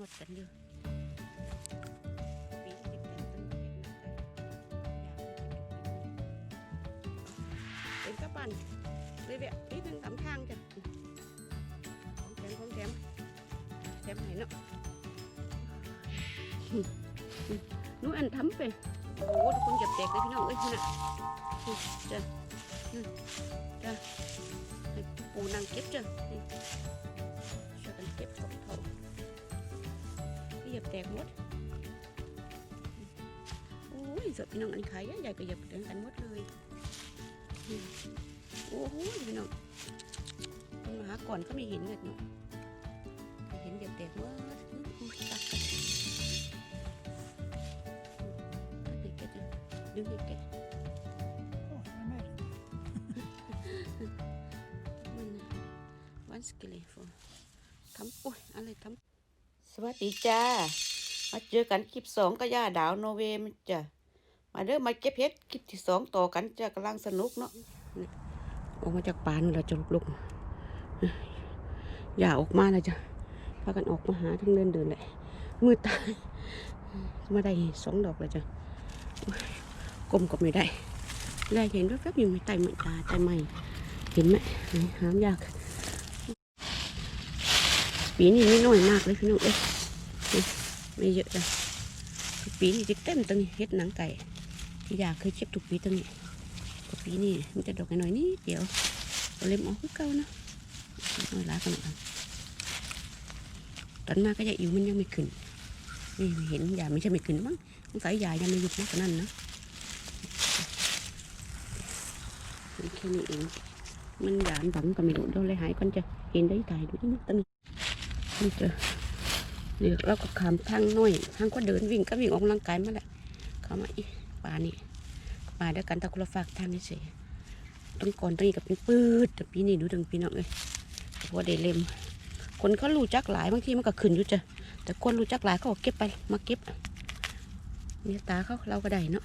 นวดกันอยู่ปีที่เก็บกันต้นเก็บหนักไปอยากให้เก็บเป็นกระปันเลยเวียปีหนึ่งสามทางจ้ะของแถมของแถมแถมให้เนาะนู้นอันทำไปโอ้โหทุกคนเก็บแตกเลยพี่น้องเอ้ยนี่น่ะจ้ะจ้ะให้ปูนางเก็บจ้ะช่วยกันเก็บของเขาเห ยียบแตกหมดโอ้ยสดพี่น้องอันขายใหญ่ก็หยียบเดินกันหมดเลยโอ้โหพี่น้องต้องมาหาก่อนก็ไม่เห็นเลยเนาะเห็นหยียบแตกหมดอุ้ยตักดึงให้แก Oh, I made it. มันวันสกิลฟอทำโอ้ยอะไรทำ สวัสดีจ้า มาเจอกันคลิปสองก็ย่าดาวโนเวมันจ้ะมาเด้อมาเก็บเห็ดคลิปที่สองต่อกันจ้ะกำลังสนุกเนาะออกมาจากป่านี่เราจะลุกอย่าออกมานะจ้ะพากันออกมาหาทั้งเดินเดินเลยมืดตายมาได้สองดอกเลยจ้ะกลมก็ไม่ได้ได้เห็นแว๊บๆอยู่ไม่ไต่ไม่ตาไต่ไม่เห็นไหมหามยาก ปีนี้ไม่น้อยมากเลยพี่น้องเอ้ยไม่เยอะเลยปีนี้จะเต็มตรงนี้เฮ็ดหนังไก่ที่อยากเคยเช็บทุกปีตรงนี่ปีนี้มันจะดอกน้อยนี่เดียวเอาเล็มออกคือเก่านะน้อยหลากันหน่อยตอนมาก็ยาอิ๋วมันยังไม่ขึ้นนี่เห็นยาไม่ใช่ไม่ขึ้นมั้งสงสัยยายังไม่หยุดนะตอนนั้นนะแค่นี้เองมันยานบังก็ไม่รู้ดี๋ยวเลยหายก่อนจะเห็นได้ตายดูนี่ตอนนี้ นี่เจอเดี๋ยวเราก็ขามทางน้อยทางก็เดินวิ่งก็วิ่งออกกำลังกายมาแหละเข้ามาอีป่านี่ป่าเดียวกันตะกุลฝากทางนี่เสียตรงก่อนตรงนี้ก็เป็นปืดแต่ปีนี้ดูถึงพี่น้องเลยพอได้เล็มคนเขารู้จักหลายบางทีมันก็ขึ้นอยู่จ้ะแต่คนรู้จักหลายเขาก็เก็บไปมาเก็บเนี่ยตาเขาเราก็ได้เนาะ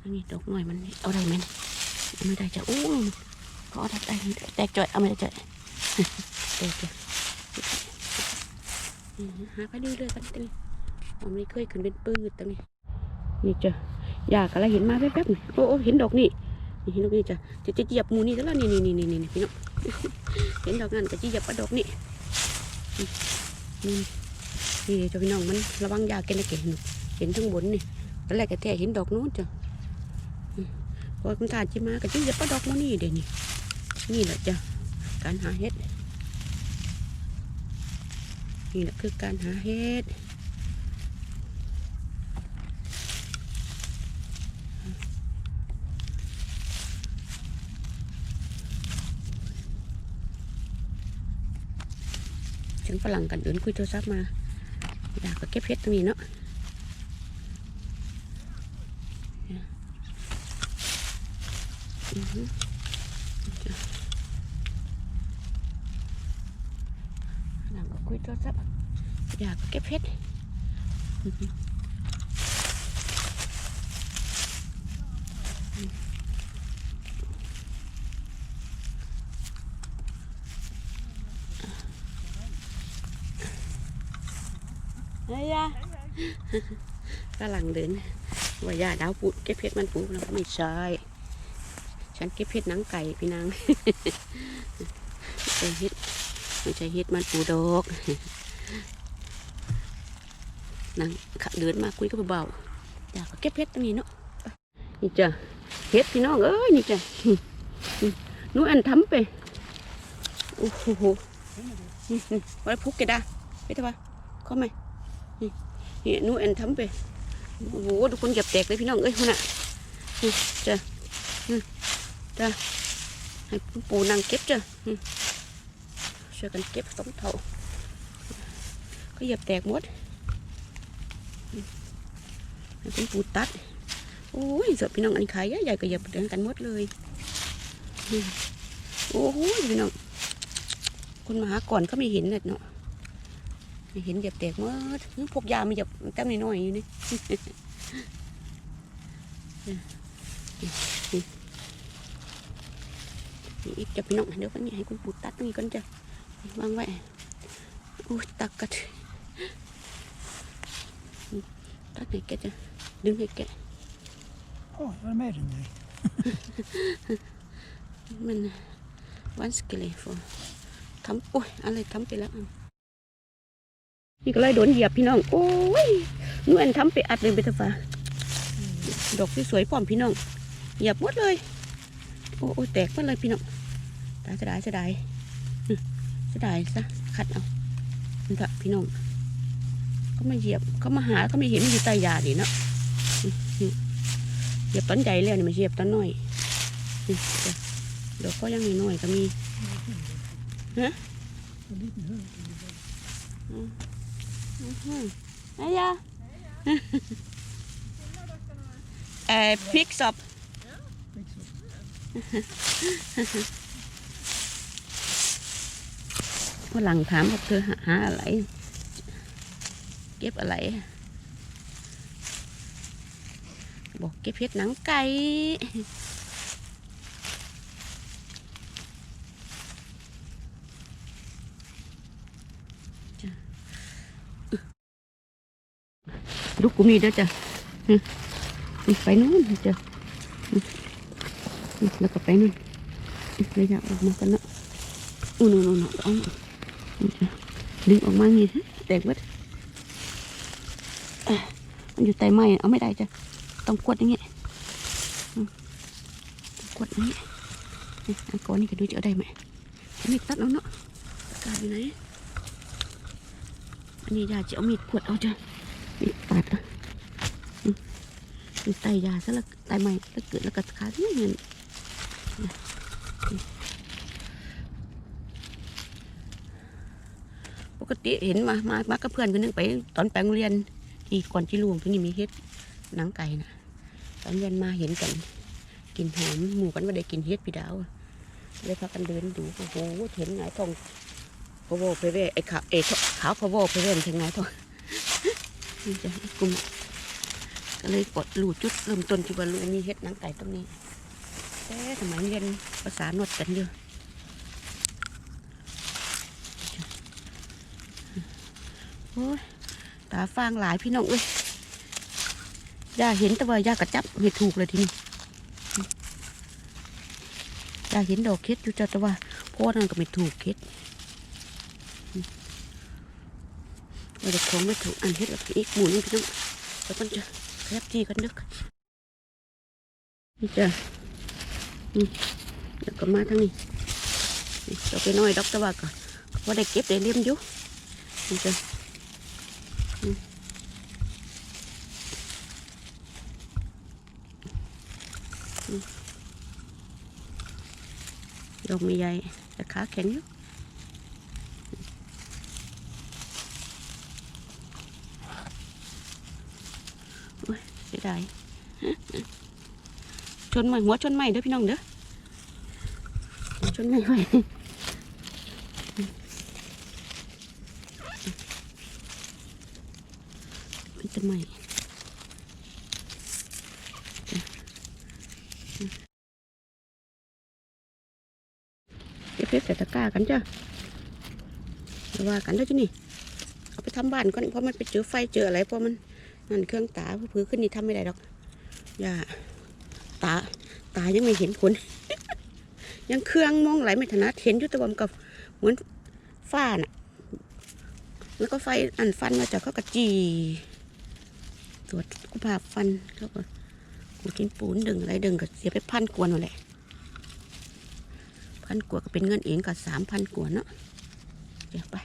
อันนี้ดอกหน่อยมันเอาได้ไหมเนี่ยเอาไม่ได้จ้ะอู้เขาเอาได้แตกจ่อยเอาไม่ได้จ่อย เด็กหาไปดูเลยกันตรงนี้ผมไม่เคยขึ้นเป็นปืนตรงนี้ นี่จ้ะอยากอะไรเห็นมาแป๊บๆนี่โอ้โอ้เห็นดอกนี่นี่เห็นดอกนี่จ้ะจะจะเหยียบมูนี่แล้วนี่นี่นี่นี่นี่พี่น้องเห็นดอกนั่นก็จะเหยียบปลาดอกนี่นี่นี่เจ้าพี่น้องมันระวังยาเกนเกนเห็นทั้งบนนี่ตอนแรกก็แท้เห็นดอกนู้นจ้ะพอคุณตาจิมาก็จะเหยียบปลาดอกมูนี่เดี๋ยวนี้นี่แหละจ้ะ การหาเห็ดนี่แหละคือการหาเห็ดฉันฝรั่งกันเดินคุยโทรศัพท์มาอยากก็เก็บเห็ดตรงนี้เนาะอือฮึฝรั่งก็คุยโทรศัพท์ อยากเก็บเห็ดอือฮึเฮ้ยยากำลังเดินว่ายาดาวปูดเก็บเห็ดมันปูแล้วไม่ใช่ ฉันเก็บเห็ดหนังไก่พี่นางไม่ใช่เห็ดไม่ใช่เห็ดมันปูดอก นางขะเดินมาคุยกับเบาๆอยากก็เก็บเห็ดตรงนี้เนาะนี่จ้ะเห็ดพี่น้องเอ้ยนี่จ้ะหนูอันทำไปโอ้โหนี่นี่ไว้พุกกันได้ไปเถอะวะเข้าไหมนี่นี่หนูอันทำไปโอ้โหทุกคนเหยียบแตกเลยพี่น้องเอ้ยคนน่ะนี่จ้ะนี่จ้ะให้ปูนางเก็บจ้ะนี่ช่วยกันเก็บสองเท่าก็เหยียบแตกหมดให้ เป็นปูตัด โอ้ยสดพี่น้องอันนขายใหญ่ๆก็เหยียบเดินกันหมดเลย โอ้โหพี่น้องคนมาหาก่อนก็ไม่เห็นเลยเนาะไม่เห็นหยียบแตกหมดพวกยามาเหยียบแต้มน้อยๆอยู่นี่นี่อีกจะพี่น้องเดี๋ยวกันนี่ให้คุณปูตัดตรงนี้ก่อนจ้ะวางไว้อุ้ยตักกัดตักให้แกจ้ะ ดึงให้แก Åh, det var mer än dig. มันวันสกิเลฟทำโอ้ยอะไรทำไปแล้วนี่ก็เลยโดนเหยียบพี่น้อง โอ้ยนวลทำไปอัดเลยเบตาฟ้าดอกที่สวยพร้อมพี่น้อง เหยียบหมดเลย โอ้ยแตกหมดเลยพี่น้องตายเสียดายเสียดายเสียดายซะขัดเอานี่ค่ะพี่น้องเขามาเหยียบเขามาหาเขาไม่เห็นมันอยู่ใต้ยาดิเนาะ เหยียบต้นใหญ่แล้วนี่มันเหยียบต้นน้อยนี่เดี๋ยวก็ยังมีน้อยก็มี En liten hund. Mhm. Heia. Eh, picks up. Liksom. ฝรั่งถามว่าเธอหาอะไร เก็บอะไร บอกเก็บเพชรหนังไก่ลูกกูมีเด้อจ้ะไปนู่นจ้ะอืมอืมแล้วก็ไปนู่นระยะออกมากันเนาะอู้นู่นนู่นเอาดึงออกมางี้แตกหมดมันอยู่ใต้ไม้เอาไม่ได้จ้ะ ต้องกดอย่างเงี้ยกดอย่างเงี้ยนี่อันก่อนนี่ก็ดูจะเอาได้ไหมอันนี้ตัดแล้วเนาะกาอยู่ไหนอันนี้ยาจะเอามีดขวดเอาจ้ะมีดตัดอะมีไตยาซะล้วไตใหม่แล้วเกิดแล้วก็ขาดเนี่เงินปกติเห็นมา มา มากับเพื่อนคนนึงไป ตอนไปโรงเรียน ที่ก่อนที่ลุงที่นี่มีเฮ็ดหนังไก่นะ ตอนเรียนมาเห็นกัน กินหอมหมู่กันว่าได้กินเฮ็ดพี่ดาวเลยพากันเดินดูโอ้โหเห็นไงทองพะโวไปเว่ไอ้ขาวเอ้ขาวพะโวไปเว่ถึงไหนทองนี่จะกลุ่มก็เลยกดรูจุดเริ่มต้นที่ว่าลูมีเฮ็ดนังไก่ตรงนี้แต่สมัยเรียนภาษาหนวดกันอยู่โอ้ตาฟางหลายพี่น้องเอ้ย ย่าเห็นแต่ว่าย่ากระจับไม่ถูกเลยทีนี้ย่าเห็นดอกเค็ดอยู่จ้ะแต่ว่าโพดนั่นก็ไม่ถูกเค็ดเราจะคงไม่ถูกอันเฮ็ดแบบอีกหมุนพี่น้องแล้วมันจะแคบจีกันดึกนี่จ้ะนี่แล้วก็มาทางนี้นี่เราไปน้อยดอกตะว่าก็ว่าได้เก็บได้เลี่ยมอยู่นี่จ้ะอืมอืม ดอกม่ใหญ่แต่ขาแข็งอยู่เสียดายชนใหม่หัวชนใหม่เด้อพี่น้องเด้อชนใหม่ไว้มันจะใหม่ เก็บเพชรใส่ตะกร้ากันจ้ะเอาว่ากันเด้อจ้ะนี่ เอาไปทำบ้านก่อนเพราะมันไปเจอไฟเจออะไรเพราะมันนั่นเครื่องตาเพื่อขึ้นนี่ทำไม่ได้ดอก อย่า ตา ตายังไม่เห็นผล ยังเครื่องมองไหลไม่ถนัดเห็นยุตะวันกับเหมือนฝ้าน่ะ แล้วก็ไฟอันฟันมาจากเขากระจีตรวจสุภาพฟันเขาก็กูกินปูนดึงอะไรดึงก็เสียไปพันกวนั่นแหละ พันกว่าก็เป็นเงินเองก็สามพันกว่าเนาะเดี๋ยวไป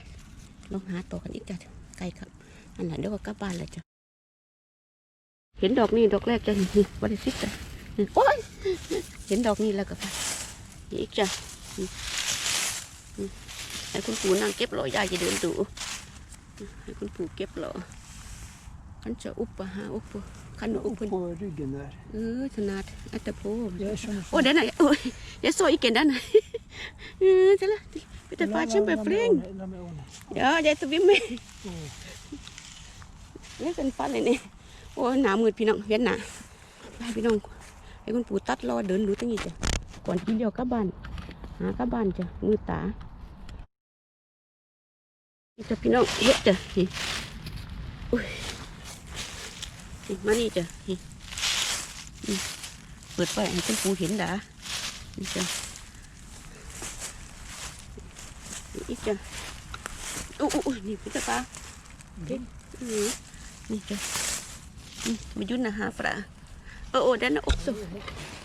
ลองหาตัวกันอีกจ้ะไกลครับอันนั้นเดี๋ยวก็กลับบ้านแล้วจ้ะเห็นดอกนี้ดอกแรกจะนี่บริสิทธิ์เลยโอ้ยเห็นดอกนี้แล้วก็ไปอีกจ้ะให้คุณปู่นั่งเก็บหล่อยายจะเดินดูให้คุณปู่เก็บหล่อ ขันจะอุปปะหาอุปปะขันอุป Upp på ryggen där. เออถนัดอัตโพ Jag är som โอ้เดี๋ยวไหนโอ้ยเดี๋ยวโซอีกเกนด้านไหนเออจะละไปแต่ฟ้าชิมไปเปล่งเดี๋ยวยายตะวิมไม่เนี่ยเป็นฟันเลยนี่โอ้ยหนามืดพี่น้องเวียนหนาไปพี่น้องให้คุณปู่ตัดรอเดินดูตั้งนี้จ้ะก่อนกินเดียวกลับบ้านหากลับบ้านจ้ะมืดตาจ้ะพี่น้องเยอะจ้ะนี่อุ้ยนี่ มานี่จ้ะนี่นี่เปิดไฟให้คุณปูเห็นด่านี่จ้ะนี่อีกจ้ะอู้อู้อู้นี่พี่ตาปลาเด็ดนี่นี่จ้ะนี่มายุ่นนะฮะปลาโอ้โอ้ด้านหน้าอกสุ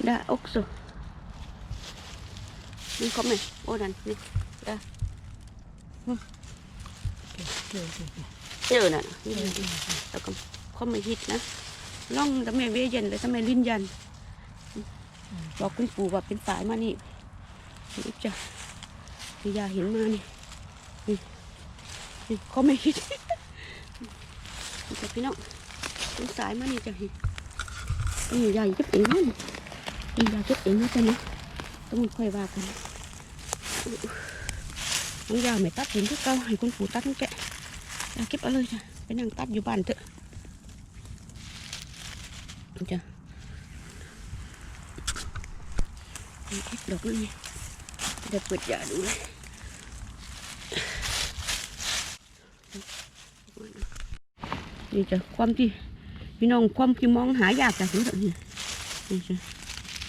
ด้านอกสุนี่เขาไหมโอ้ดันนี่ด้าเจอน่ะนี่แล้วก็ เขาม่ฮิตนะล่องทำไมเวเย็นเลยทำไมลิ้นยัน บอกคุณปู่ว่าเป็นสายมานี่นี่จ้ะนี่ยาเห็นมานี่นี่เขาไม่ฮิตจ้ะพี่น้องเป็นสายมานี่จ้ะนี่นี่ยาเก็บเองนะนี่ยาเก็บเองนะจ๊ะนะต้องค่อยว่ากันน้องยาไม่ตัดหินที่เก่าให้คุณปู่ตัดให้แกะยาเก็บเอาเลยจ้ะไปนั่งตัดอยู่บ้านเถอะ จ้ะนี่เก็บดอกนั่นไงเดี๋ยวเปิดยาดูเลยนี่จ้ะความที่พี่น้องความที่มองหายากจ้ะถึงแบบนี้นี่จ้ะ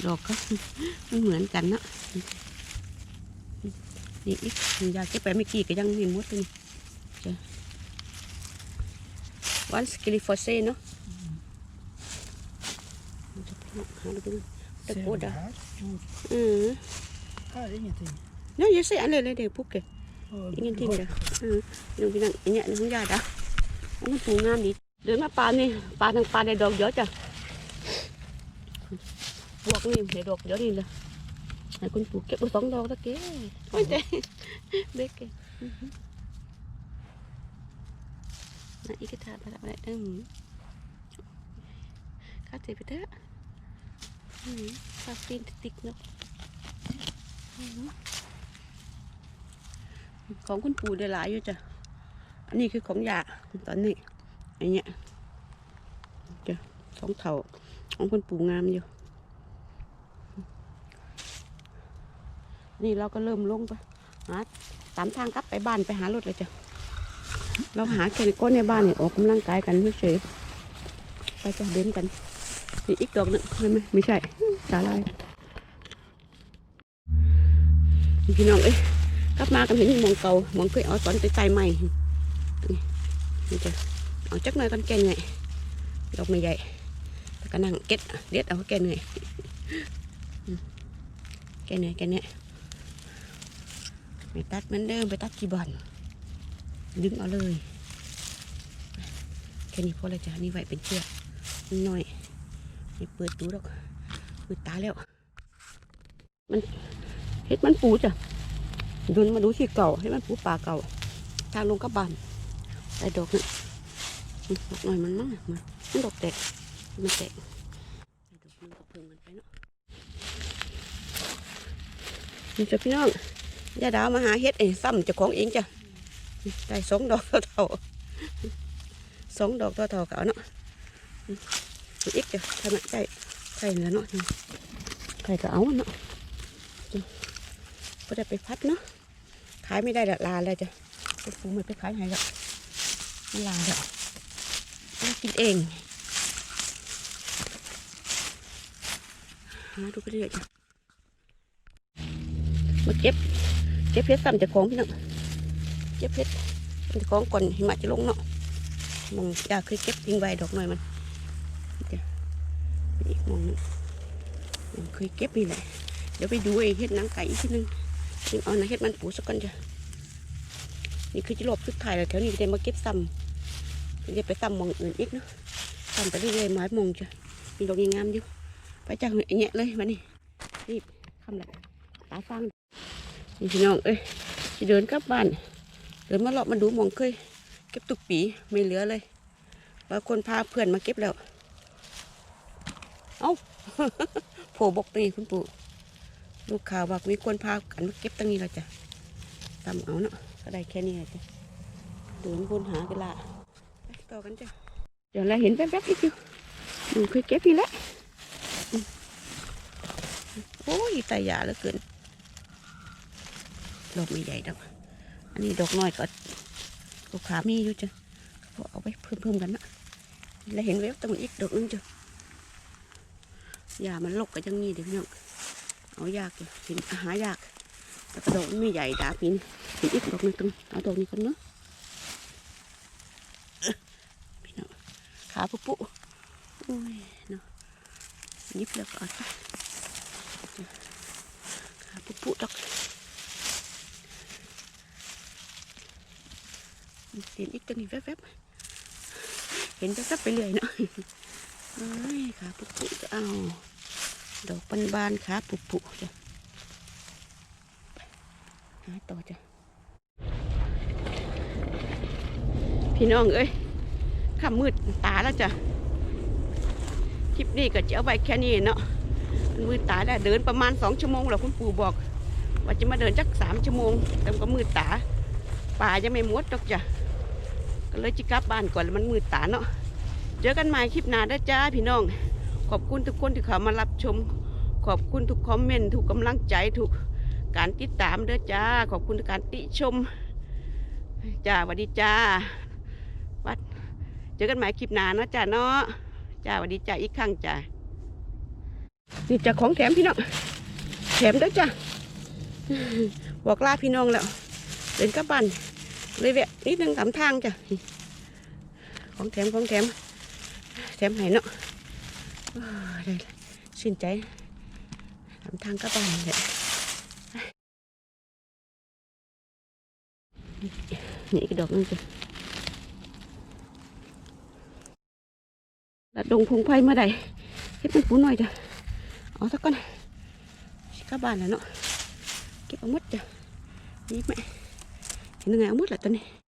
ดอกก็ไม่เหมือนกันเนาะนี่อีกอยากเก็บไปไม่กี่ก็ยังมีมดเลยนี่วันสกิลิฟอเซ่เนาะหาดูดูตะ Ser โกด det อะ Jo, อืม här är ingenting. เนี่ยยังใส่อะ ไรเลยเดี๋ยวพุกเก Och ยังทิ้งเด้ออืมพี่น้องพี่น้องอันเนี้ยน้องยาดาอันนี้ปูงามดีเดินมาปลานี่ปลาทางปลาได้ ปู่เก็บไปสองดอกตะเกียโอ้ยเจ๊เบ๊กเกอือหือน่ะอีกกระทาไปละไปละอืมข้าเจ็บไปเถอะอืมข้าตีนติกเนาะของคุณปู่ได้หลายอยู่จ้ะ อันนี้คือของยาตอนนี้อันเนี้ยจ้ะสองเท่าของคุณปู่งามอยู่ นี่เราก็เริ่มลงไปหาตามทางกลับไปบ้านไปหารถเลยจ้ะ เราหาแค่ก้นในบ้านเนี่ยออกกำลังกายกันไม่เฉยไปจะเดินกัน อีกดอกหนึ่งใช่ไหมไม่ใช่สาลายพี่น้องเอ้ยกลับมากันเห็นมองเก่ามองเคยเอาสอนใจใหม่นี่นี่จ้ะเอาจักหน่อยกันแกเหนื่อยดอกไม่ใหญ่แต่ก็นั่งเก็ดเด็ดเอาแกเหนื่อยแกเหนื่อยแกเนื่ยไม่ตัดเหมือนเดิมไปตัดกี่บอลดึงเอาเลยแค่นี้พอแล้วจ้ะนี่ไว้เป็นเชือกนิดหน่อย เปิดดูหรอกมืดตาแล้ว มันเฮ็ดมันปูจ้ะดินมาดูที่เก่าให้มันปูป่าเก่า ทางลงกระบานได้ดอกนี่ดอกหน่อยมันมั้งมามันดอกแตกมันแตกได้ดอกหนึงก็เพิ่มมันไปเนาะนี่จ้ะพี่น้องยาดาวมาหาเฮ็ดเองซ้ำจ้าของเองจ้ะได้สองดอกเท่าๆสองดอกเท่าๆก็เอาเนาะ อืมอีกจ้ะทำไมได้ใส่แล้วเนาะใครก็เอาเนาะอืมก็ได้ไปพัดเนาะขายไม่ได้ละลาแล้วจ้ะไปฟูไม่ไปขายให้ละมันลาแล้วเอกินเองหาดูไปเรื่อยจ้ะมาเก็บเก็บเพชรซ้ำจากของพี่น้องเก็บเพชรเป็นของก่อนหิมะจะลงเนาะมองยาเคยเก็บทิ้งไว้ดอกหน่อยมัน เดี๋ยวอีกมองนึงยังเคยเก็บนี่แหละเดี๋ยวไปดูไอ้เห็ดนังไก่อีกทีนึงจึงเอาหนังเห็ดมันปูสักกันจ้ะนี่คือจะรอบสุดท้ายแล้วแถวนี้จะมาเก็บซ้ำจะได้ไปซ้ำมองอื่นอีกเนาะซ้ำไปเรื่อยๆไม้มองจ้ะมีดอกงามอยู่ไปจากไอ้แงะเลยมานี่รีบคำละตาฟังนี่พี่น้องเอ้ยจะเดินกลับบ้านเดินมาเลาะมาดูมองเคยเก็บตุกปีไม่เหลือเลยบางคนพาเพื่อนมาเก็บแล้ว เอาโผล่บกตีคุณปู่ลูกข่าวบอกมีคนพากันมาเก็บตรงนี้ล้วจ้ะตำเอาเนาะก็ได้แค่นี้ละจ้ะเดินวนหากันละไปต่อกันจ้ะเดี๋ยวเราเห็นแป๊บๆอีกอยู่หนูเคยเก็บนี่และอืมโอ้ยตายยาเหลือเกินดอกไม่ใหญ่ดอกอันนี้ดอกน้อยก็ตัวขามีอยู่จ้ะก็เอาไปเพิ่มเพิ่มๆกันนะแล้วเห็นเว็บตรงอีกดอกนึงจ้ะ ยามันลกก็ยังมีเดี๋ยวพี่น้องเอายากจ้ะเห็นหายากแต่กระโดดมันไม่ใหญ่ดาปีนเห็นอีกดอกนึงตรงเอาดอกนี้กันเนาะพี่น้องขาปุ๊ปุ๊โอ้ยเนาะยิบแล้วก็เอาไปขาปุ๊ปุ๊ดอกเห็นอีกตัวนี้แวบๆเห็นแวบๆไปเรื่อยเนาะ เอ้ยขาปุปุจะเอา ดอกบานๆขาปุปุจ้ะหาต่อจ้ะ พี่น้องเอ้ยข้ามืดตาแล้วจ้ะ คลิปนี้ก็จะเอาไว้แค่นี้เนาะมันมืดตาแล้เดินประมาณสองชั่วโมงแล้วคุณปู่บอก ว่าจะมาเดินจักสามชั่วโมง แต่ก็มืดตา ป่ายังไม่มดดอกจ้ะ ก็เลยจิกลับบ้านก่อนแล้วมันมืดตาเนาะ เจอกันใหม่คลิปหน้าได้อจ้าพี่น้อง ขอบคุณทุกคนที่เข้ามารับชม ขอบคุณทุกคอมเมนต์ทุกกำลังใจทุกการติดตามเด้อจ้า ขอบคุณทุกการติชมจ้าสวัสดีจ้าวัดเจอกันใหม่คลิปหน้าเนาะจ้าเนาะจ้าสวัสดีจ้าอีกครั้งจ้านี่จ้าของแถมพี่น้องแถมเด้อจ้าบอกลาพี่น้องแล้วเดินกลับบ้านเลยแวะนิดนึงตามทางจ้ะของแถมของแถม แถมให้เนาะโอ้ยได้ละชื่นใจตามทางกลับบ้านเลยนี่อีกดอกนึงจ้ะแล้วดงพงไพ่มาได้เฮ็ดมันปูหน่อยจ้ะเอาสักก่อนสิกลับบ้านแล้วเนาะเก็บเอาหมดจ้ะนี่แม่เห็นยังไงเอาหมดแหละตอนนี้